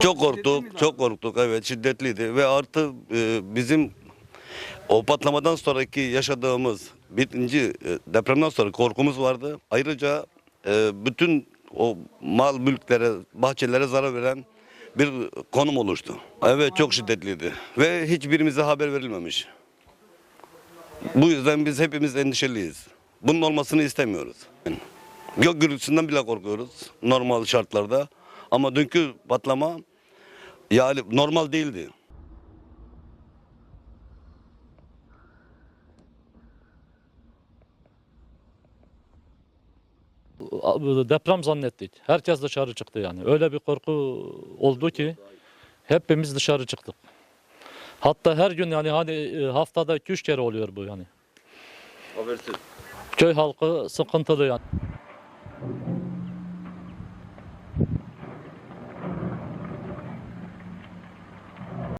Çok korktuk, çok korktuk. Evet, şiddetliydi ve artı e, bizim o patlamadan sonraki yaşadığımız birinci e, depremden sonra korkumuz vardı. Ayrıca e, bütün o mal mülklere, bahçelere zarar veren bir konum oluştu. Evet, çok şiddetliydi ve hiçbirimize haber verilmemiş. Bu yüzden biz hepimiz endişeliyiz. Bunun olmasını istemiyoruz. Gök gürültüsünden bile korkuyoruz normal şartlarda. Ama dünkü patlama yani normal değildi. deprem zannettik. Herkes dışarı çıktı yani. Öyle bir korku oldu ki hepimiz dışarı çıktık. Hatta her gün yani hani e, haftada 2-3 kere oluyor bu yani. Habersiz. Köy halkı sıkıntılı yani.